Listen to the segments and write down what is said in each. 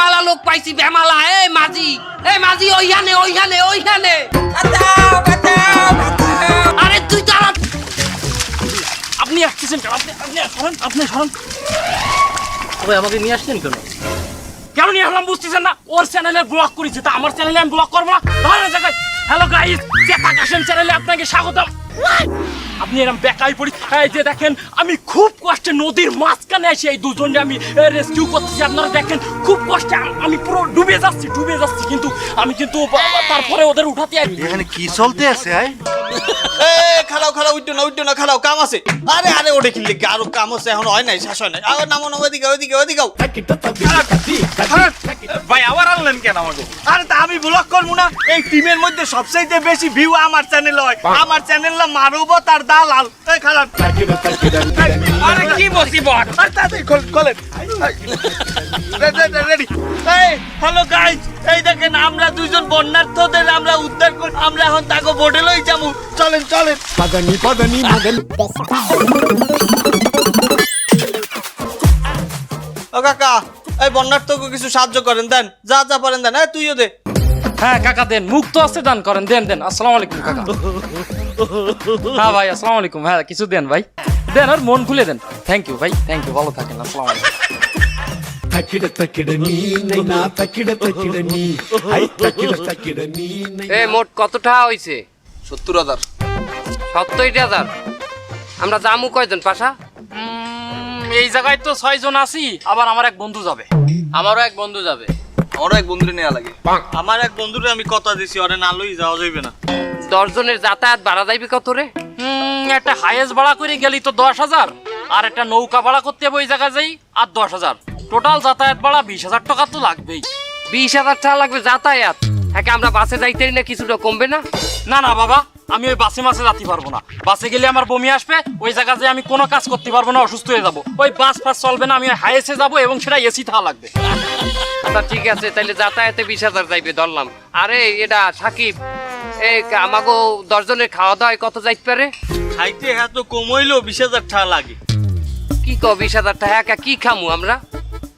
বেমালা লোক পাইছি বেমালা। এই মাঝি এই মাঝি ওইখানে ওইখানে ওইখানে। আরে তুই তারা আপনি আসতেছেন কেন? আপনি আপনি সরেন আপনি সরেন তবে আমাকে নিয়ে আসছেন কেন? কেন নিয়ে আসলাম বুঝতেছেন না? ওর চ্যানেলে ব্লক করেছে তা আমার চ্যানেলে আমি ব্লক করব না? ধরেন জায়গায় হ্যালো গাইস চেতা কাশেম চ্যানেলে আপনাকে স্বাগতম। আপনি এরকম বেকাই পড়ি এই যে দেখেন আমি খুব কষ্টে নদীর মাঝখানে এসে এই দুজনকে আমি রেস্কিউ করতেছি। আপনারা দেখেন খুব কষ্টে আমি পুরো ডুবে যাচ্ছি ডুবে যাচ্ছি কিন্তু আমি কিন্তু তারপরে ওদের উঠাতে আই এখানে কি চলতে আছে খালাও খালাও উঠো না উঠো না খালাও কাম আছে। আরে আরে ওটা কিনলে কি? আরও কাম আছে এখন হয় নাই শ্বাস হয় নাই। আরে নামো নামো ওইদিকে ওইদিকে ওইদিকে ভাই আবার কেন আমাকে? আরে তা আমি ব্লক করব না। এই টিমের মধ্যে সবচেয়ে বেশি ভিউ আমার চ্যানেল হয়। আমার চ্যানেল না মারুব তার দালাল। তাই খারাপ। আরে কি মুসিবত? আরে তাড়াতাড়ি খোলেন। হ্যালো গাইস এই দেখেন আমরা দুজন বন্যার্থদের আমরা উদ্ধার করি আমরা এখন তাকে বোর্ডে লই যাব। চলেন চলেন। পাদানি পাদানি মাদান ও কাকা এই বন্যার্থকে কিছু সাহায্য করেন দেন। যা যা পারেন দেন। হ্যাঁ তুইও দে। হ্যাঁ কাকা দেন। মুক্ত আছে দান করেন। দেন দেন। আসসালামু আলাইকুম কাকা। হ্যাঁ ভাই আসসালামু আলাইকুম। হ্যাঁ কিছু দেন ভাই। দেন আর মন খুলে দেন। থ্যাংক ইউ ভাই। থ্যাংক ইউ ভালো থাকেন। আসসালামু আলাইকুম। মোট কত টাকা হইছে? সত্তর হাজার। সত্তরটি হাজার? আমরা জামু কয়জন পাশা? এই জায়গায় তো ছয় জন আছি আবার আমার এক বন্ধু যাবে। আমারও এক বন্ধু যাবে। আমারও এক বন্ধুরে নেওয়া লাগে। আমার এক বন্ধুরে আমি কথা দিছি ওরে না লই যাওয়া যাইবে না। দশ জনের যাতায়াত ভাড়া যাইবে কত রে? হুম, একটা হাইয়েস্ট ভাড়া করে গেলি তো দশ হাজার আর একটা নৌকা ভাড়া করতে হবে ওই জায়গায় যাই আর দশ হাজার। টোটাল যাতায়াত ভাড়া বিশ হাজার টাকা তো লাগবেই। বিশ হাজার টাকা লাগবে যাতায়াত। হ্যাঁ আমরা বাসে যাইতে না কিছুটা কমবে না? না না বাবা আমি ওই বাসে মাসে যাতে পারব না। বাসে গেলে আমার বমি আসবে ওই জায়গা যে আমি কোনো কাজ করতে পারব না অসুস্থ হয়ে যাব। ওই বাস ফাস চলবে না আমি হাইয়েস্টে যাব এবং সেটা এসি থাকা লাগবে। আচ্ছা ঠিক আছে তাহলে যাতায়াতে বিশ হাজার যাইবে ধরলাম। আরে এটা সাকিব এই আমাগো দশজনের খাওয়া দাওয়ায় কত যাইতে পারে? খাইতে হ্যাঁ তো কমইলো বিশ হাজার টাকা লাগে। কি কো বিশ হাজার টাকা একা কি খামু আমরা?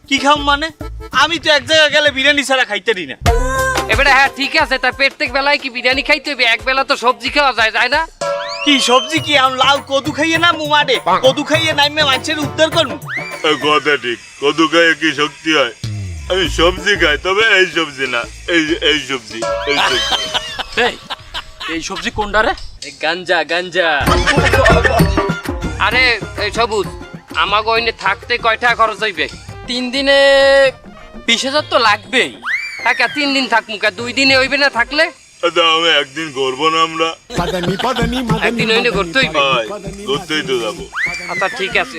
কি খাম মানে? আমি তো এক জায়গায় গেলে বিরিয়ানি ছাড়া খাইতে দিই না। এবারে হ্যাঁ ঠিক আছে তা প্রত্যেক বেলায় কি বিরিয়ানি খাইতে হবে এক বেলা তো সবজি খাওয়া যায় যায় না? কি সবজি কি? আমি লাউ কদু খাইয়ে না মুমাডে কদু খাইয়ে নাইমে মানুষের উদ্ধার করব? কথা ঠিক। কদু গায়ে কি শক্তি হয়? আমি সবজি খাই তবে এই সবজি না। এই এই সবজি এই সবজি। এই এই সবজি কোনটা রে? গাঞ্জা গাঞ্জা। আরে এই সবুজ আমাকে ওইনে থাকতে কয়টা খরচ হইবে? তিন দিনে বিশ হাজার তো লাগবেই। একা তিন দিন থাকব কা দুই দিনে হইবে না থাকলে? আচ্ছা, আমি একদিন করব না আমরা। একদিন হইলে করতেই করতেই তো যাব। আচ্ছা ঠিক আছে।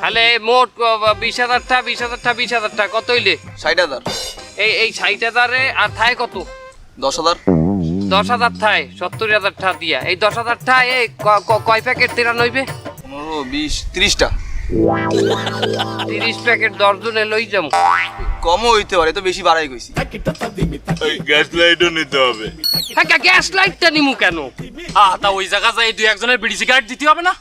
তাহলে মোট বিশ হাজারটা বিশ হাজারটা বিশ হাজারটা কত হইলে? ষাট হাজার। এই এই ষাট হাজারে আর থায় কত? দশ হাজার। দশ হাজার থায় সত্তর হাজার টা দিয়া। এই দশ হাজার ঠায় এই কয় প্যাকেট তেরা নইবে পনেরো বিশ তিরিশটা। তিরিশ প্যাকেট দশ জনে লই যাব। কমও হইতে পারে তো বেশি বাড়াই কইছি। গ্যাস লাইটও নিতে হবে। হ্যাঁ গ্যাস লাইটটা নিমু কেন? হ্যাঁ। তা ওই জায়গা যাই দুই একজনের বিড়ি সিগারেট দিতে হবে না?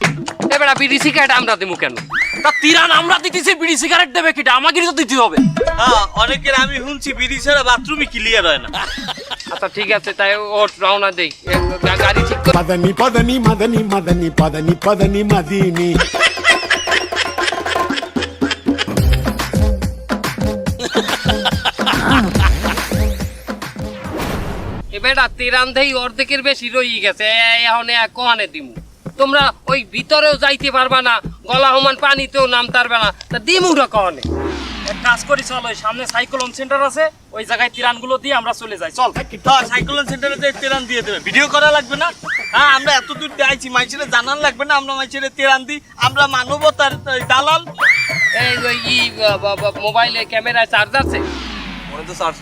এবার বিড়ি সিগারেট আমরা দেবো কেন? তা তিরান আমরা দিতেছি বিড়ি সিগারেট দেবে কিটা? আমাদেরই তো দিতে হবে। হ্যাঁ অনেকের আমি শুনছি বিড়ি ছাড়া বাথরুমই ক্লিয়ার হয় না। আচ্ছা ঠিক আছে তাই ও রওনা দেই। গাড়ি ঠিক করে। পাদানি পাদানি মাদানি মাদানি পাদানি পাদানি মাদিনি। এবার তিরান দেই অর্ধেকের বেশি রই গেছে এখন এক কোহানে দিমু। তোমরা ওই ভিতরেও যাইতে পারবা না গলা সমান পানিতেও নামতে পারবে না। তা দিমুটা কহনে। এক কাজ করি চল ওই সামনে সাইক্লোন সেন্টার আছে ওই জায়গায় তিরানগুলো দিয়ে আমরা চলে যাই। চল হ্যাঁ সাইক্লোন সেন্টারে যে তেরান দিয়ে দেবে। ভিডিও করা লাগবে না? হ্যাঁ আমরা এত দূর আইছি মানুষের জানান লাগবে না আমরা মানুষের তেরান দিই। আমরা মানবতার দালাল। এই মোবাইলে ক্যামেরায় চার্জ আছে? মনে তো স্যার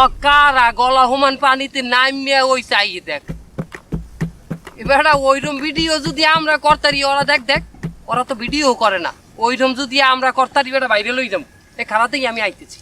ও কারা গলা সমান পানিতে নামিয়ে ওই চাই দেখ। এবার ওইরকম ভিডিও যদি আমরা কর্তারি, ওরা দেখ দেখ, ওরা তো ভিডিও করে না। ওইরকম যদি আমরা করতারি বেটা বাইরে লই যাব। এ খারাতেই আমি আইতেছি।